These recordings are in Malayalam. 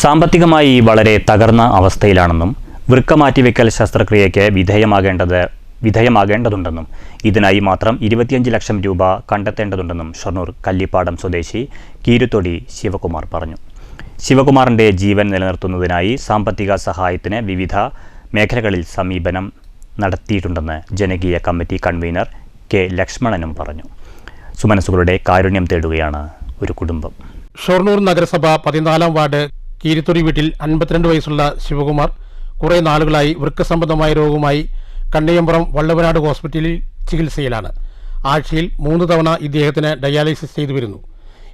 സാമ്പത്തികമായി വളരെ തകർന്ന അവസ്ഥയിലാണെന്നും വൃക്ക മാറ്റിവെക്കൽ ശസ്ത്രക്രിയയ്ക്ക് വിധേയമാകേണ്ടത് വിധേയമാകേണ്ടതുണ്ടെന്നും ഇതിനായി മാത്രം ഇരുപത്തിയഞ്ച് ലക്ഷം രൂപ കണ്ടെത്തേണ്ടതുണ്ടെന്നും ഷൊർണൂർ കല്ലിപ്പാടം സ്വദേശി കീരുത്തൊടി ശിവകുമാർ പറഞ്ഞു. ശിവകുമാറിന്റെ ജീവൻ നിലനിർത്തുന്നതിനായി സാമ്പത്തിക സഹായത്തിന് വിവിധ മേഖലകളിൽ സമീപനം നടത്തിയിട്ടുണ്ടെന്ന് ജനകീയ കമ്മിറ്റി കൺവീനർ കെ ലക്ഷ്മണനും പറഞ്ഞു. സുമനസുകളുടെ കാരുണ്യം തേടുകയാണ് ഒരു കുടുംബം. ഷൊർണൂർ നഗരസഭ പതിനാലാം വാർഡ് കീരിത്തൊടി വീട്ടിൽ അൻപത്തിരണ്ട് വയസ്സുള്ള ശിവകുമാർ കുറേ നാളുകളായി വൃക്കസംബന്ധമായ രോഗവുമായി കണ്ണയമ്പുറം വള്ളവനാട് ഹോസ്പിറ്റലിൽ ചികിത്സയിലാണ്. ആഴ്ചയിൽ മൂന്ന് തവണ ഇദ്ദേഹത്തിന് ഡയാലിസിസ് ചെയ്തു വരുന്നു.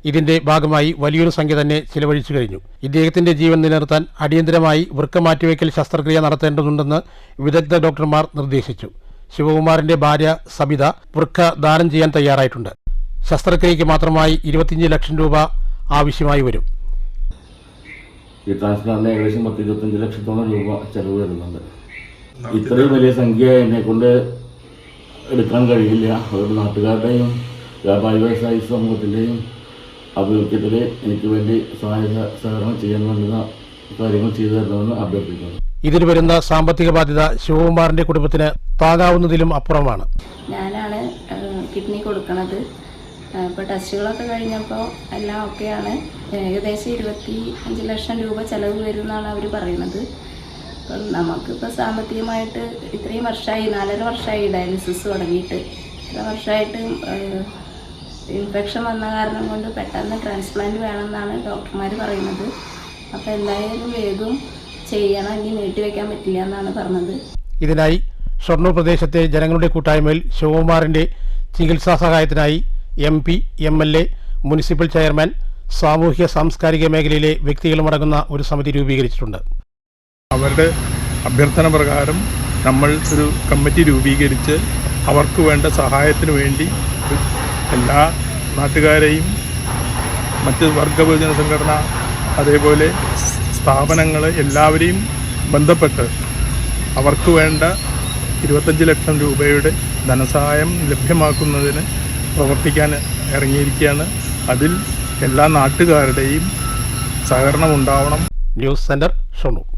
ഇതിന്റെ ഭാഗമായി വലിയൊരു സംഖ്യ തന്നെ ചിലവഴിച്ചു കഴിഞ്ഞു. ഇദ്ദേഹത്തിന്റെ ജീവൻ നിലനിർത്താൻ അടിയന്തരമായി വൃക്ക മാറ്റിവയ്ക്കൽ ശസ്ത്രക്രിയ നടത്തേണ്ടതുണ്ടെന്ന് വിദഗ്ധ ഡോക്ടർമാർ നിർദ്ദേശിച്ചു. ശിവകുമാറിന്റെ ഭാര്യ സബിത വൃക്ക ദാനം ചെയ്യാൻ തയ്യാറായിട്ടുണ്ട്. ശസ്ത്രക്രിയയ്ക്ക് മാത്രമായി ഇരുപത്തിയഞ്ച് ലക്ഷം രൂപ ആവശ്യമായി വരും. ഈ ട്രാൻസ്പ്ലാന്റിന് ഏകദേശം പത്ത് ഇരുപത്തഞ്ച് ലക്ഷത്തോളം രൂപ ചെലവ് വരുന്നുണ്ട്. ഇത്രയും വലിയ സംഖ്യ എന്നെ കൊണ്ട് എടുക്കാൻ കഴിയില്ല. അതൊരു നാട്ടുകാരുടെയും വ്യാപാരി വ്യവസായ സമൂഹത്തിന്റെയും അഭിവൃദ്ധിയിൽ എനിക്ക് വേണ്ടി സഹായ സഹകരണം ചെയ്യാൻ വേണ്ടുന്ന കാര്യങ്ങൾ ചെയ്തു തരണമെന്ന് അഭ്യർത്ഥിക്കുന്നു. ഇതിന് വരുന്ന സാമ്പത്തിക ബാധ്യത ശിവകുമാറിന്റെ കുടുംബത്തിന് താങ്ങാവുന്നതിലും അപ്പുറമാണ്. ഞാനാണ് കിഡ്നി കൊടുക്കണത്. ഇപ്പോൾ ടെസ്റ്റുകളൊക്കെ കഴിഞ്ഞപ്പോൾ എല്ലാം ഓക്കെയാണ് ഏകദേശം ഇരുപത്തി അഞ്ച് ലക്ഷം രൂപ ചിലവ് വരും എന്നാണ് അവർ പറയുന്നത്. അപ്പം നമുക്കിപ്പോൾ സാമ്പത്തികമായിട്ട് ഇത്രയും വർഷമായി നാലര വർഷമായി ഡയാലിസിസ് തുടങ്ങിയിട്ട്. ഇത്ര വർഷമായിട്ട് ഇൻഫെക്ഷൻ വന്ന കാരണം കൊണ്ട് പെട്ടെന്ന് ട്രാൻസ്പ്ലാന്റ് വേണമെന്നാണ് ഡോക്ടർമാർ പറയുന്നത്. അപ്പോൾ എന്തായാലും വേഗം ചെയ്യണം ഇനി നീട്ടിവെക്കാൻ പറ്റില്ല എന്നാണ് പറഞ്ഞത്. ഇതിനായി ഷൊർണൂർ പ്രദേശത്തെ ജനങ്ങളുടെ കൂട്ടായ്മയിൽ ശിവകുമാറിന്റെ ചികിത്സാ സഹായത്തിനായി M P M L A municipal chairman സാമൂഹ്യ സാംസ്കാരിക മേഖലയിലെ വ്യക്തികളുമടങ്ങുന്ന ഒരു സമിതി രൂപീകരിച്ചിട്ടുണ്ട്. അവരുടെ അഭ്യർത്ഥന പ്രകാരം നമ്മൾ ഒരു കമ്മിറ്റി രൂപീകരിച്ച് അവർക്ക് വേണ്ട സഹായത്തിന് വേണ്ടി എല്ലാ നാട്ടുകാരെയും മറ്റ് വർഗവിഭജന സംഘടന അതേപോലെ സ്ഥാപനങ്ങൾ എല്ലാവരെയും ബന്ധപ്പെട്ട് അവർക്ക് വേണ്ട ഇരുപത്തഞ്ച് ലക്ഷം രൂപയുടെ ധനസഹായം ലഭ്യമാക്കുന്നതിന് പ്രവർത്തിക്കാൻ ഇറങ്ങിയിരിക്കുകയാണ്. അതിൽ എല്ലാ നാട്ടുകാരുടെയും സഹകരണം ഉണ്ടാവണം ന്യൂസ് സെന്റർ ഷൊർണൂർ